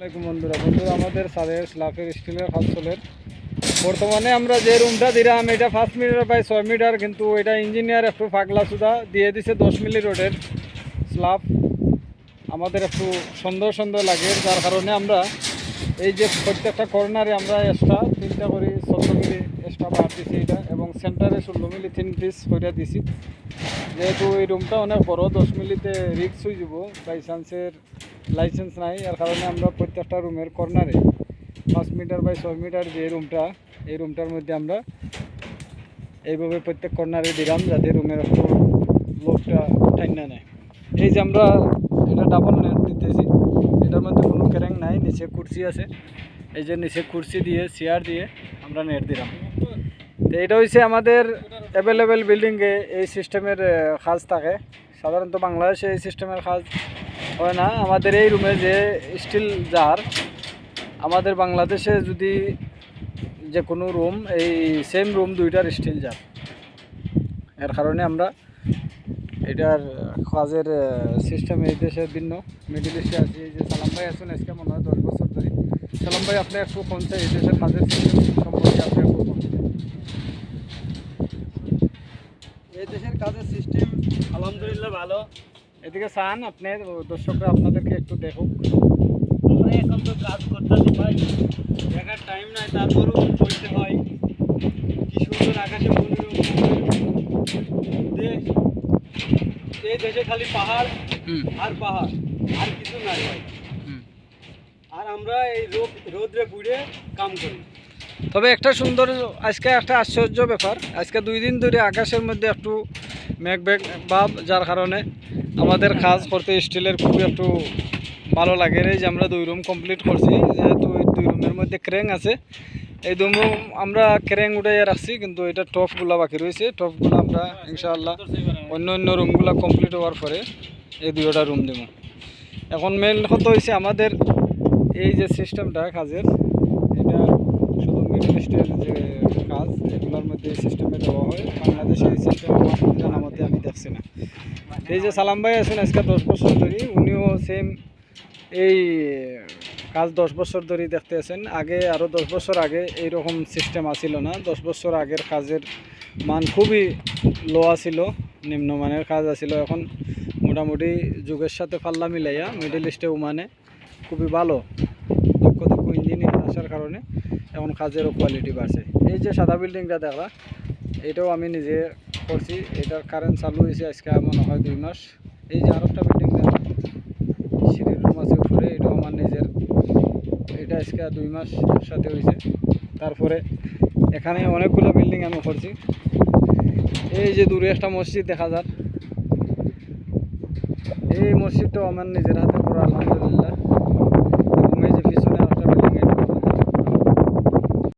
বন্ধুরা। বন্ধুরা, আমাদের সাদের স্লাফের স্টিলের হাউসলের বর্তমানে আমরা যে রুমটা দিলাম, এটা পাঁচ মিটার বাই ছয় মিটার, কিন্তু এটা ইঞ্জিনিয়ার একটু ফাগলা সুদা দিয়ে দিছে দশ মিলি রোডের স্লাফ। আমাদের একটু সুন্দর সুন্দর লাগে, যার কারণে আমরা এই যে প্রত্যেকটা কর্নারে আমরা এক্সট্রা তিনটা করে চোদ্দ মিলি এক্সট্রা বার দিছি এটা, এবং সেন্টারে ষোলো মিলি তিন পিস করে দিছি। যেহেতু এই রুমটা অনেক বড়, দশ মিলিতে রিক্স হয়ে যাব। বাই চান্সের লাইসেন্স নাই, এর কারণে আমরা প্রত্যেকটা রুমের কর্নারে পাঁচ মিটার বাই ছয় মিটার যে রুমটা, এই রুমটার মধ্যে আমরা এইভাবে প্রত্যেক কর্নারে দিলাম যাতে রুমের লোকটা ঠান্ডা নেয়। এই যে আমরা এটা ডাবল নেট দিতেছি, এটার মধ্যে কোনো ক্যারেং নাই, নিচে কুর্সি আছে। এই যে নিচে কুর্সি দিয়ে, চেয়ার দিয়ে আমরা নেট দিলাম। তো এটা হচ্ছে আমাদের অ্যাভেলেবেল বিল্ডিংয়ে এই সিস্টেমের কাজ থাকে। সাধারণত বাংলাদেশে এই সিস্টেমের কাজ হয় না, আমাদের এই রুমে যে স্টিল জার আমাদের বাংলাদেশে যদি যে কোনো রুম এই সেম রুম দুইটার স্টিল জার এর কারণে আমরা এটার কাজের সিস্টেম এই দেশে ভিন্ন। মিডিল ইস্টে আছে, এই যে সালাম ভাই আছেন, আজকে মনে হয় দশ বছর ধরে। সালাম ভাই, আপনি একটু কোনটা এই দেশের কাজের সিস্টেম সম্পর্কে আপনি একটু এই দেশের কাজের সিস্টেম আলহামদুলিল্লাহ ভালো। এদিকে চান আপনি দর্শকরা আপনাদেরকে একটু দেখুক। আমরা এখন তো কাজ করতেছি ভাই। দেখার টাইম নাই তারপরেও বলতে হয়। কি সুন্দর আকাশে দেশ এই দেশে খালি পাহাড় আর পাহাড় আর কিছু নাই ভাই। আর আমরা এই রোদ রোদ্রে পুড়ে কাম করি। তবে একটা সুন্দর আজকে একটা আশ্চর্য ব্যাপার। আজকে দুই দিন ধরে আকাশের মধ্যে একটু মেঘ বেগ ভাব যার কারণে আমাদের কাজ করতে স্টিলের খুবই একটু ভালো লাগে এই যে আমরা দুই রুম কমপ্লিট করছি, যেহেতু দুই রুমের মধ্যে ক্রেং আছে। এই দুই রুম আমরা ক্রেং উঠাইয়া রাখছি, কিন্তু এটা টপগুলো বাকি রয়েছে। টপগুলো আমরা ইনশাআল্লাহ অন্য অন্য রুমগুলো কমপ্লিট হওয়ার পরে এই দুইটা রুম দেবো। এখন মেন কথা হয়েছে আমাদের এই যে সিস্টেমটা কাজের, এটা শুধু মিডল ইস্টের যে কাজ, এগুলোর মধ্যে সিস্টেমে দেওয়া হয়। বাংলাদেশে এই সিস্টেম আমি দেখছি না। এই যে সালাম ভাই আছেন আজকে দশ বছর ধরে, উনিও সেম এই কাজ দশ বছর ধরে দেখতে আছেন। আগে আরও দশ বছর আগে এইরকম সিস্টেম আসিল না। দশ বছর আগের কাজের মান খুবই লো আছিল, নিম্নমানের কাজ আছিল। এখন মোটামুটি যুগের সাথে পাল্লা মিলাইয়া মিডল ইস্টে মানে খুবই ভালো দক্ষ দক্ষ ইঞ্জিনিয়ার আসার কারণে। এখন কাজেরও কোয়ালিটি বাড়ছে। এই যে সাদা বিল্ডিংটা দেখলা, এটাও আমি নিজে করছি। এটার কারেন্ট চালু হয়েছে আজকে মনে হয় দুই মাস। এই যে আরেকটা বিল্ডিং দেখলা সিঁড়ির রুম আছে উপরে, এটাও আমার নিজের। এটা আজকে দুই মাস সাথে হয়েছে। তারপরে এখানে অনেকগুলো বিল্ডিং আমি করছি। এই যে দূরে একটা মসজিদ দেখা যাক এই মসজিদটাও আমার নিজের হাতে করা আলহামদুলিল্লাহ।